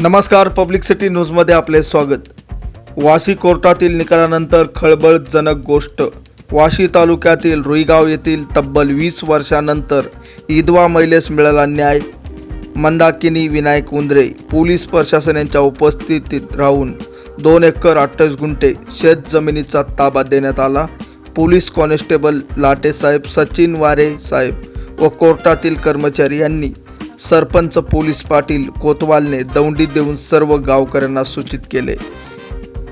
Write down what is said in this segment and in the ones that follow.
नमस्कार public city न्यूजमध्ये आपले स्वागत. वाशी कोर्टातील निकालानंतर खळबळजनक गोष्ट. वाशी तालुक्यातील रुईगाव येथील तब्बल वीस वर्षानंतर ईदवा महिलेस मिळाला न्याय. मंदाकिनी विनायक उंद्रे पोलीस प्रशासन यांच्या उपस्थितीत राहून दोन एकर अठ्ठावीस गुंठे शेत जमिनीचा ताबा देण्यात आला. पोलीस कॉन्स्टेबल लाटेसाहेब सचिन वारे साहेब व कोर्टातील कर्मचारी यांनी सरपंच पोलीस पाटील कोतवालने दौंडी देऊन सर्व गावकऱ्यांना सूचित केले.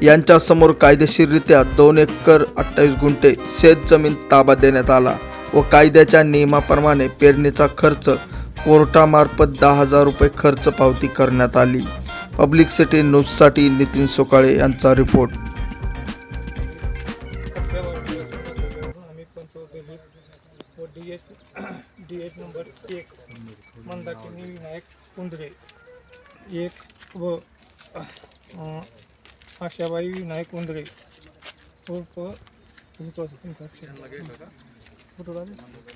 यांच्यासमोर कायदेशीररित्या दोन एकर अठ्ठावीस गुंठे शेतजमीन ताबा देण्यात आला व कायद्याच्या नियमाप्रमाणे पेरणीचा खर्च कोर्टामार्फत दहा हजार रुपये खर्च पावती करण्यात आली. पब्लिक सिटी न्यूजसाठी नितीन सोकाळे यांचा report. D H D H number एक मंदाकिनी विनायक कुंद्रे. एक व आशाबाई विनायक कुंद्रे. उर्फ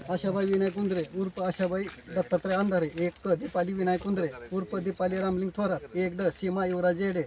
आशाबाई विनायक उंद्रे उर्फ आशाबाई दत्तात्रय अंधारे. एक क दीपाली विनायक कुंदरे. उर्फ दीपाली रामलिंग थोरात. एक ड सीमा युवराज येडे.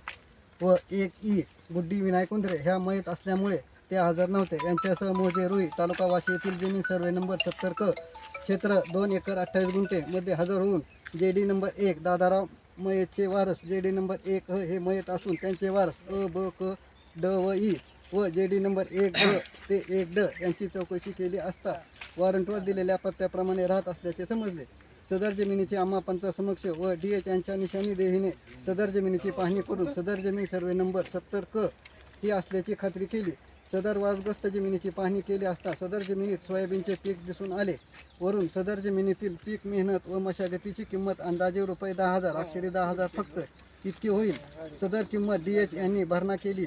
व एक ई गुड्डी विनायक उंद्रे ह्या मयत असल्यामुळे ते हजर नव्हते. यांच्यासह मोजे रुई तालुका वाशी येथील जमीन सर्वे नंबर सत्तर क क्षेत्र दोन एकर अठ्ठावीस गुंठे मध्ये हजर होऊन जे डी नंबर एक दादाराव मयतचे वारस जे डी नंबर एक अ हे मयत असून त्यांचे वारस अ ब क ड व ई व जे डी नंबर एक ड ते एक ड यांची चौकशी केली असता वॉरंटवर दिलेल्या पत्त्याप्रमाणे राहत असल्याचे समजले. सदर जमिनीचे आम्हा पंचासमक्ष व डी एच यांच्या निशाणी देहीने सदर जमिनीची पाहणी करून सदर जमीन सर्वे नंबर सत्तर क ही असल्याची खात्री केली. सदर वाजग्रस्त जमिनीची पाहणी केली असता सदर जमिनीत सोयाबीनचे पीक दिसून आले. वरून सदर जमिनीतील पीक मेहनत व मशागतीची किंमत अंदाजे रुपये दहा हजार अक्षरी दहा हजार फक्त इतकी होईल. सदर किंमत डी एच यांनी भरणा केली.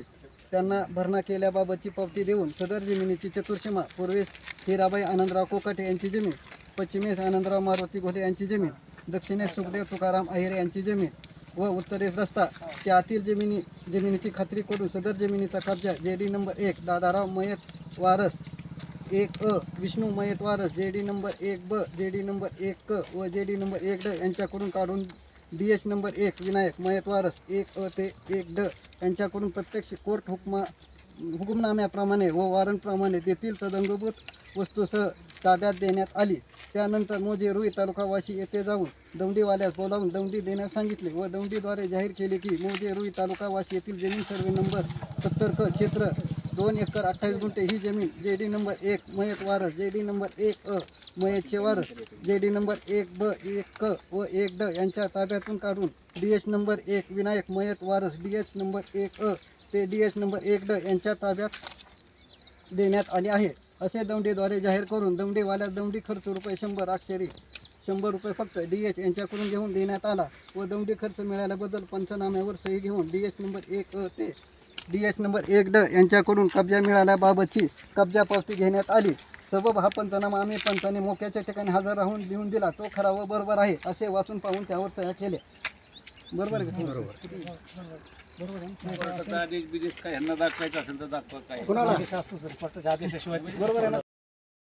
त्यांना भरणा केल्याबाबतची पावती देऊन सदर जमिनीची चतुर्सीमा पूर्वेस हिराबाई आनंदराव कोकाटे यांची जमीन पश्चिमेस आनंदराव मारुती घोले यांची जमीन दक्षिणेस सुखदेव तुकाराम अहिरे यांची जमीन व उत्तरेस रस्ता. च्या आतील जमिनी जमिनीची खात्री करून सदर जमिनीचा कब्जा. जे डी नंबर एक दादाराव मयत वारस. एक अ विष्णू मयत वारस. जे डी नंबर एक ब जे डी नंबर एक क व जे डी नंबर एक ड यांच्याकडून काढून डी एच नंबर एक विनायक मयत वारस. एक अ ते एक ड यांच्याकडून प्रत्यक्ष कोर्ट हुकमा हुकुमनाम्याप्रमाणे व वॉरंटप्रमाणे तेथील तदंगभूत वस्तूसह ताब्यात देण्यात आली. त्यानंतर मोजे रुई तालुकावाशी येथे जाऊन दौंडीवाल्यास बोलावून दौंडी देण्यास सांगितले व दौंडीद्वारे जाहीर केले की मोजे रुई तालुकावाशी येथील जमीन सर्वे नंबर सत्तर क क्षेत्र दोन एकर अठ्ठावीस गुंठे ही जमीन जे डी नंबर एक मयत वारस जे डी नंबर एक अ मयतचे वारस जे डी नंबर एक ब एक क व एक ड यांच्या ताब्यातून काढून डी एच नंबर एक विनायक मयत वारस डी एच नंबर एक अ ते डी एच नंबर एक ड यांच्या ताब्यात देण्यात आले आहे. असे दौंडीद्वारे जाहीर करून दौंडीवाल्या दौंडी खर्च रुपये शंभर अक्षरी शंभर रुपये फक्त डी एच यांच्याकडून घेऊन देण्यात आला व दौंडी खर्च मिळाल्याबद्दल पंचनाम्यावर सही घेऊन डी एच नंबर एक अ ते डी एच नंबर एक ड यांच्याकडून कब्जा मिळाल्याबाबतची कब्जा पावती घेण्यात आली. सबब हा पंचनामा आम्ही पंचाने मोक्याच्या ठिकाणी हजर राहून लिहून दिला. तो खरा व बरोबर आहे असे वाचून पाहून त्यावर सह्या केले बरोबर आहे का? बरोबर. आहे ना? आदेश बिदेश काय? ह्यांना दाखवायचं असेल तर दाखवा काय. कोणाला? आदेश असतो सर कोर्टाच्या आदेशाशिवाय बरोबर आहे ना?